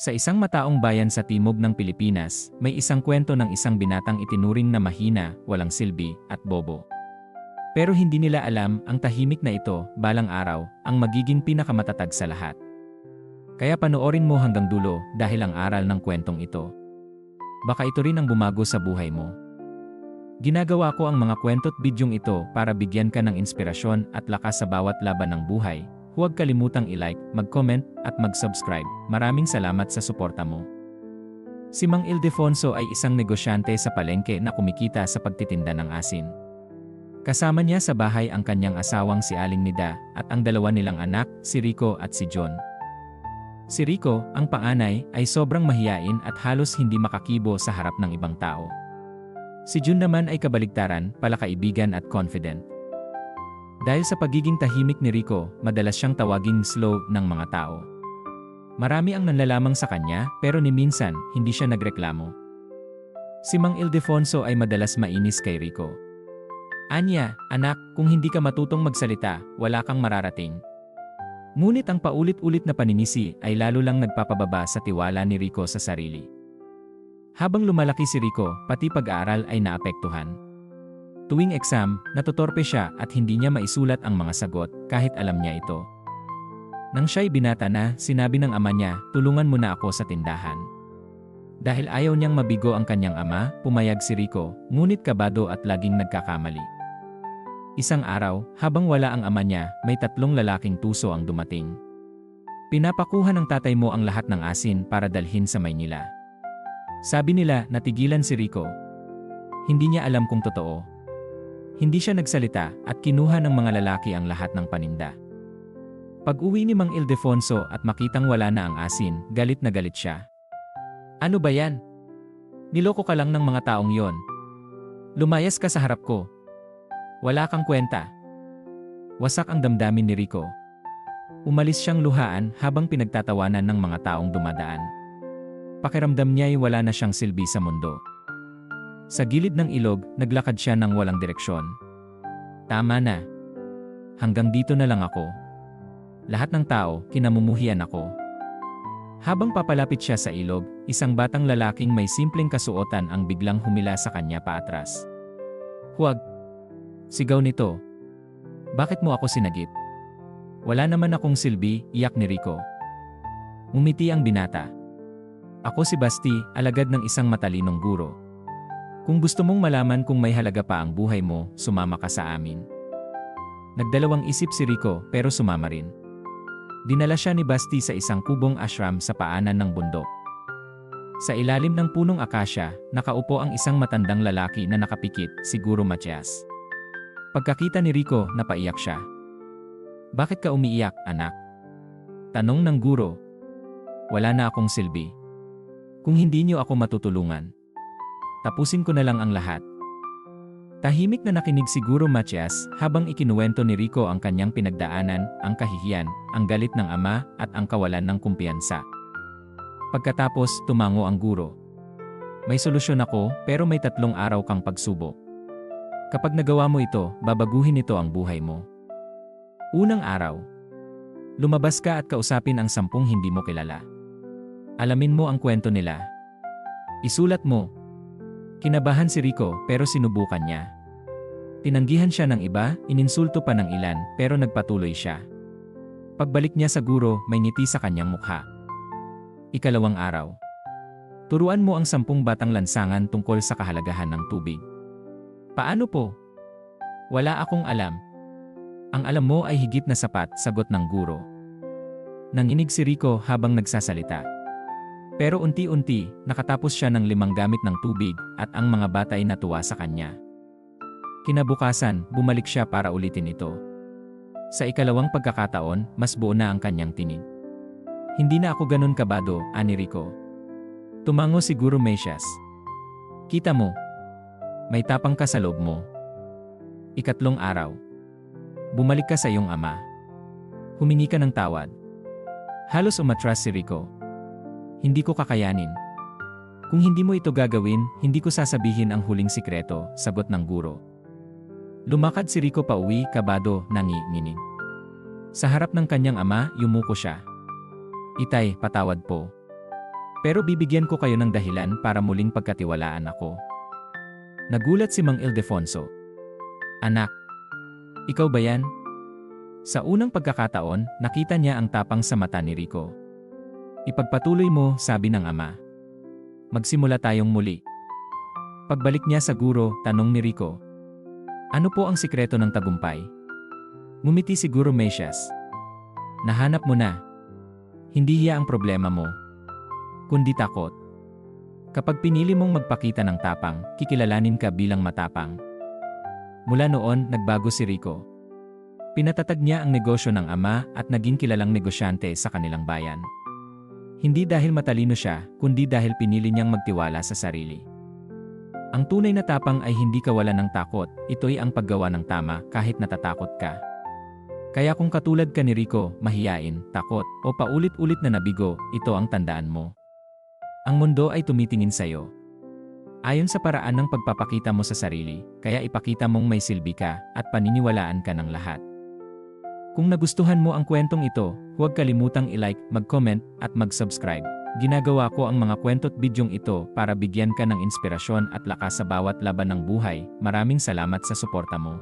Sa isang mataong bayan sa timog ng Pilipinas, may isang kwento ng isang binatang itinuring na mahina, walang silbi, at bobo. Pero hindi nila alam ang tahimik na ito, balang araw, ang magiging pinakamatatag sa lahat. Kaya panoorin mo hanggang dulo dahil ang aral ng kwentong ito. Baka ito rin ang bumago sa buhay mo. Ginagawa ko ang mga kwento't bidyong ito para bigyan ka ng inspirasyon at lakas sa bawat laban ng buhay, Huwag kalimutang i-like, mag-comment, at mag-subscribe. Maraming salamat sa suporta mo. Si Mang Ildefonso ay isang negosyante sa palengke na kumikita sa pagtitinda ng asin. Kasama niya sa bahay ang kanyang asawang si Aling Nida at ang dalawa nilang anak, si Rico at si John. Si Rico, ang paanay, ay sobrang mahiyain at halos hindi makakibo sa harap ng ibang tao. Si Jun naman ay kabaligtaran, palakaibigan at confident. Dahil sa pagiging tahimik ni Rico, madalas siyang tawaging slow ng mga tao. Marami ang nanlalamang sa kanya pero ni minsan, hindi siya nagreklamo. Si Mang Ildefonso ay madalas mainis kay Rico. Anya, anak, kung hindi ka matutong magsalita, wala kang mararating. Ngunit ang paulit-ulit na paninisi ay lalo lang nagpapababa sa tiwala ni Rico sa sarili. Habang lumalaki si Rico, pati pag-aaral ay naapektuhan. Tuwing exam, natutorpe siya at hindi niya maisulat ang mga sagot kahit alam niya ito. Nang siya'y binata na, sinabi ng ama niya, tulungan mo na ako sa tindahan. Dahil ayaw niyang mabigo ang kanyang ama, pumayag si Rico, ngunit kabado at laging nagkakamali. Isang araw, habang wala ang ama niya, may tatlong lalaking tuso ang dumating. Pinapakuha ng tatay mo ang lahat ng asin para dalhin sa Maynila. Sabi nila, natigilan si Rico. Hindi niya alam kung totoo, hindi siya nagsalita at kinuha ng mga lalaki ang lahat ng paninda. Pag-uwi ni Mang Ildefonso at makitang wala na ang asin, galit na galit siya. Ano ba yan? Niloko ka lang ng mga taong yon. Lumayas ka sa harap ko. Wala kang kwenta. Wasak ang damdamin ni Rico. Umalis siyang luhaan habang pinagtatawanan ng mga taong dumadaan. Pakiramdam niya'y wala na siyang silbi sa mundo. Sa gilid ng ilog, naglakad siya ng walang direksyon. Tama na. Hanggang dito na lang ako. Lahat ng tao, kinamumuhian ako. Habang papalapit siya sa ilog, isang batang lalaking may simpleng kasuotan ang biglang humila sa kanya paatras. Huwag! Sigaw nito. Bakit mo ako sinagip? Wala naman akong silbi, iyak ni Rico. Umiti ang binata. Ako si Basti, alagad ng isang matalinong guro. Kung gusto mong malaman kung may halaga pa ang buhay mo, sumama ka sa amin. Nagdalawang isip si Rico pero sumama rin. Dinala siya ni Basti sa isang kubong ashram sa paanan ng bundok. Sa ilalim ng punong akasya, nakaupo ang isang matandang lalaki na nakapikit, siguro Matias. Pagkakita ni Rico, napaiyak siya. Bakit ka umiiyak, anak? Tanong ng guro. Wala na akong silbi. Kung hindi niyo ako matutulungan, Tapusin ko na lang ang lahat. Tahimik na nakinig siguro Matias habang ikinuwento ni Rico ang kanyang pinagdaanan, ang kahihiyan, ang galit ng ama, at ang kawalan ng kumpiyansa. Pagkatapos, tumango ang guro. May solusyon ako, pero may tatlong araw kang pagsubok. Kapag nagawa mo ito, babaguhin ito ang buhay mo. Unang araw. Lumabas ka at kausapin ang sampung hindi mo kilala. Alamin mo ang kwento nila. Isulat mo, Kinabahan si Rico pero sinubukan niya. Tinanggihan siya ng iba, ininsulto pa ng ilan pero nagpatuloy siya. Pagbalik niya sa guro, may ngiti sa kanyang mukha. Ikalawang araw. Turuan mo ang sampung batang lansangan tungkol sa kahalagahan ng tubig. Paano po? Wala akong alam. Ang alam mo ay higit na sapat, sagot ng guro. Nanginig si Rico habang nagsasalita. Pero unti-unti, nakatapos siya ng limang gamit ng tubig at ang mga bata ay natuwa sa kanya. Kinabukasan, bumalik siya para ulitin ito. Sa ikalawang pagkakataon, mas buo na ang kanyang tinig. Hindi na ako ganun kabado, ani Rico. Tumango si Guru Mesias. Kita mo. May tapang ka sa loob mo. Ikatlong araw. Bumalik ka sa iyong ama. Humingi ka ng tawad. Halos umatras si Rico. Hindi ko kakayanin. Kung hindi mo ito gagawin, hindi ko sasabihin ang huling sikreto, sagot ng guro. Lumakad si Rico pa uwi, kabado, nanginginig. Sa harap ng kanyang ama, yumuko siya. Itay, patawad po. Pero bibigyan ko kayo ng dahilan para muling pagkatiwalaan ako. Nagulat si Mang Ildefonso. Anak, ikaw ba yan? Sa unang pagkakataon, nakita niya ang tapang sa mata ni Rico. Ipagpatuloy mo, sabi ng ama. Magsimula tayong muli. Pagbalik niya sa guro, tanong ni Rico. Ano po ang sikreto ng tagumpay? Ngumiti si Guro Mesias. Nahanap mo na. Hindi hiya ang problema mo. Kundi takot. Kapag pinili mong magpakita ng tapang, kikilalanin ka bilang matapang. Mula noon, nagbago si Rico. Pinatatag niya ang negosyo ng ama at naging kilalang negosyante sa kanilang bayan. Hindi dahil matalino siya, kundi dahil pinili niyang magtiwala sa sarili. Ang tunay na tapang ay hindi kawalan ng takot, ito'y ang paggawa ng tama kahit natatakot ka. Kaya kung katulad ka ni Rico, mahiyain, takot, o paulit-ulit na nabigo, ito ang tandaan mo. Ang mundo ay tumitingin sa'yo. Ayon sa paraan ng pagpapakita mo sa sarili, kaya ipakita mong may silbi ka at paniniwalaan ka ng lahat. Kung nagustuhan mo ang kwentong ito, huwag kalimutang i-like, mag-comment, at mag-subscribe. Ginagawa ko ang mga kwento't bidyong ito para bigyan ka ng inspirasyon at lakas sa bawat laban ng buhay. Maraming salamat sa suporta mo.